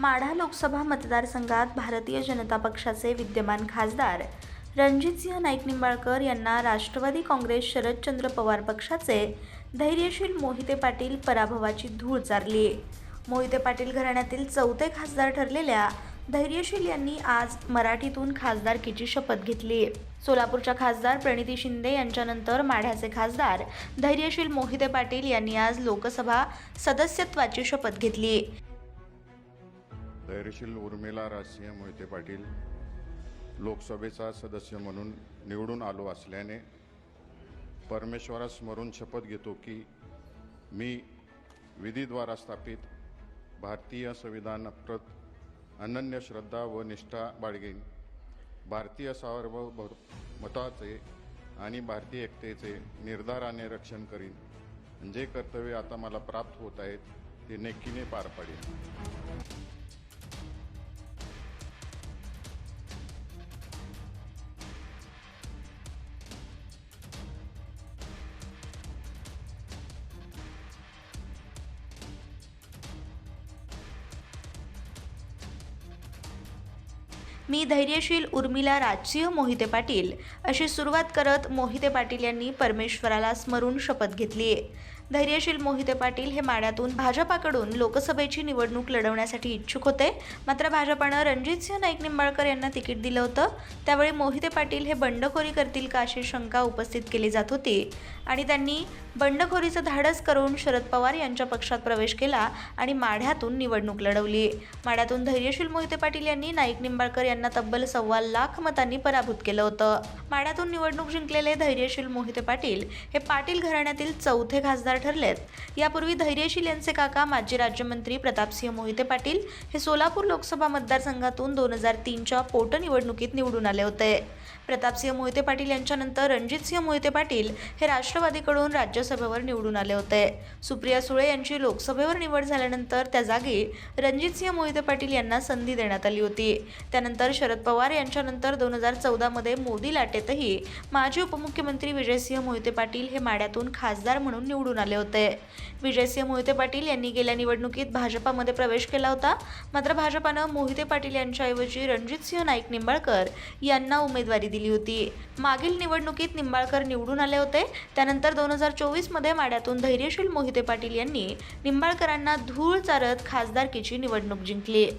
माढा लोकसभा मतदारसंघात भारतीय जनता पक्षाचे विद्यमान खासदार रणजितसिंह नाईक निंबाळकर यांना राष्ट्रवादी काँग्रेस शरदचंद्र पवार पक्षाचे धैर्यशील मोहिते पाटील पराभवाची धूळ चारली मोहिते पाटील घराण्यातील चौथे खासदार ठरलेल्या धैर्यशील यांनी आज मराठीतून खासदारकीची शपथ घेतली सोलापूरच्या खासदार प्रणिती शिंदे यांच्यानंतर माढ्याचे खासदार धैर्यशील मोहिते पाटील यांनी आज लोकसभा सदस्यत्वाची शपथ घेतली धैर्यशील उर्मिला राजसिंह मोहिते पाटील लोकसभेचा सदस्य म्हणून निवडून आलो असल्याने परमेश्वरास स्मरून शपथ घेतो की मी विधीद्वारा स्थापित भारतीय संविधानाप्रत अनन्य श्रद्धा व निष्ठा बाळगेन. भारतीय सार्वभौमत्वाचे आणि भारतीय एकतेचे निर्धाराने रक्षण करीन. जे कर्तव्य आता मला प्राप्त होत आहेत ते नेकीने पार पाडेन. मी धैर्यशील उर्मिला राजसिंह मोहिते पाटील अशी सुरुवात करत मोहिते पाटील यांनी परमेश्वराला स्मरून शपथ घेतली आहे धैर्यशील मोहिते पाटील हे माड्यातून भाजपाकडून लोकसभेची निवडणूक लढवण्यासाठी इच्छुक होते. मात्र भाजपानं रणजितसिंह नाईक निंबाळकर यांना तिकीट दिलं होतं. त्यावेळी मोहिते पाटील हे बंडखोरी करतील का अशी शंका उपस्थित केली जात होती. आणि त्यांनी बंडखोरीचं धाडस करून शरद पवार यांच्या पक्षात प्रवेश केला आणि माढ्यातून निवडणूक लढवली. माढ्यातून धैर्यशील मोहिते पाटील यांनी नाईक निंबाळकर यांना तब्बल सव्वा लाख मतांनी पराभूत केलं होतं. माढ्यातून निवडणूक जिंकलेले धैर्यशील मोहिते पाटील हे पाटील घराण्यातील चौथे खासदार ठरलेत. यापूर्वी धैर्यशील यांचे काका माजी राज्यमंत्री प्रतापसिंह मोहिते पाटील हे सोलापूर लोकसभा मतदारसंघातून दोन हजार तीनच्या पोटनिवडणुकीत निवडून आले होते. प्रतापसिंह मोहिते पाटील यांच्यानंतर रणजितसिंह मोहिते पाटील हे राष्ट्रवादीकडून राज्यसभेवर निवडून आले होते. सुप्रिया सुळे यांची लोकसभेवर निवड झाल्यानंतर त्या जागी रणजितसिंह मोहिते पाटील यांना संधी देण्यात आली होती. त्यानंतर शरद पवार यांच्यानंतर दोन हजार चौदामध्ये मोदी लाटेतही माजी उपमुख्यमंत्री विजयसिंह मोहिते पाटील हे माड्यातून खासदार म्हणून निवडून आले होते. विजयसिंह मोहिते पाटील यांनी गेल्या निवडणुकीत भाजपामध्ये प्रवेश केला होता. मात्र भाजपानं मोहिते पाटील यांच्याऐवजी रणजितसिंह नाईक निंबाळकर यांना उमेदवारी दिली दिली होती. मागील निवडणुकीत निंबाळकर निवडून आले होते. त्यानंतर दोन हजार चोवीसमध्ये माड्यातून धैर्यशील मोहिते पाटील यांनी निंबाळकरांना धूळ चारत खासदारकीची निवडणूक जिंकली.